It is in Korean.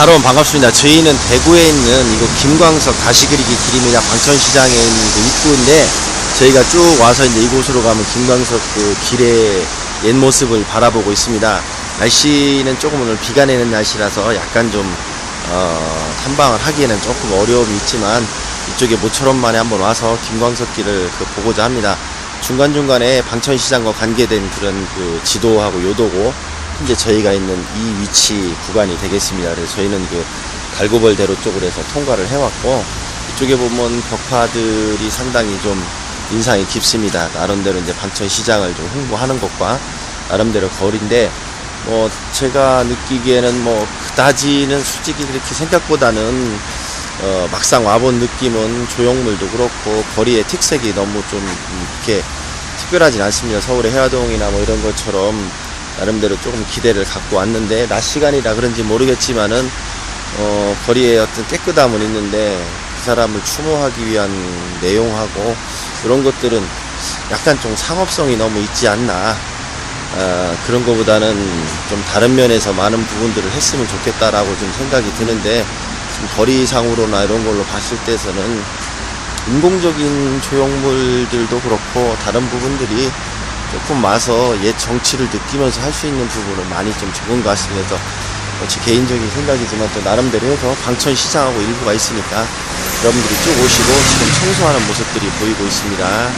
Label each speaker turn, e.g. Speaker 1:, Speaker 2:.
Speaker 1: 자, 여러분 반갑습니다. 저희는 대구에 있는 이곳 김광석 다시 그리기 길입니다. 광천시장에 있는 그 입구인데 저희가 쭉 와서 이제 이곳으로 가면 김광석 그 길의 옛 모습을 바라보고 있습니다. 날씨는 조금 오늘 비가 내는 날씨라서 약간 좀 어, 탐방을 하기에는 조금 어려움이 있지만 이쪽에 모처럼 만에 한번 와서 김광석 길을 그 보고자 합니다. 중간중간에 방천시장과 관계된 그런 그 지도하고 요도고 현재 저희가 있는 이 위치 구간이 되겠습니다. 그래서 저희는 그 갈고벌대로 쪽으로 해서 통과를 해왔고 이쪽에 보면 벽파들이 상당히 좀 인상이 깊습니다. 나름대로 이제 방천시장을 좀 홍보하는 것과 나름대로 거리인데 뭐 제가 느끼기에는 뭐 그다지는 솔직히 그렇게 생각보다는 어 막상 와본 느낌은 조형물도 그렇고 거리의 특색이 너무 좀 이렇게 특별하진 않습니다. 서울의 해화동이나 뭐 이런 것처럼 나름대로 조금 기대를 갖고 왔는데 낮 시간이라 그런지 모르겠지만은 어 거리에 어떤 깨끗함은 있는데 그 사람을 추모하기 위한 내용하고 이런 것들은 약간 좀 상업성이 너무 있지 않나. 아, 그런 것보다는 좀 다른 면에서 많은 부분들을 했으면 좋겠다라고 좀 생각이 드는데 지금 거리상으로나 이런 걸로 봤을 때서는 인공적인 조형물들도 그렇고 다른 부분들이 조금 와서 옛 정치를 느끼면서 할 수 있는 부분은 많이 좀 적은 것 같습니다. 어, 제 개인적인 생각이지만 또 나름대로 해서 방천시장하고 일부가 있으니까 여러분들이 쭉 오시고 지금 청소하는 모습들이 보이고 있습니다.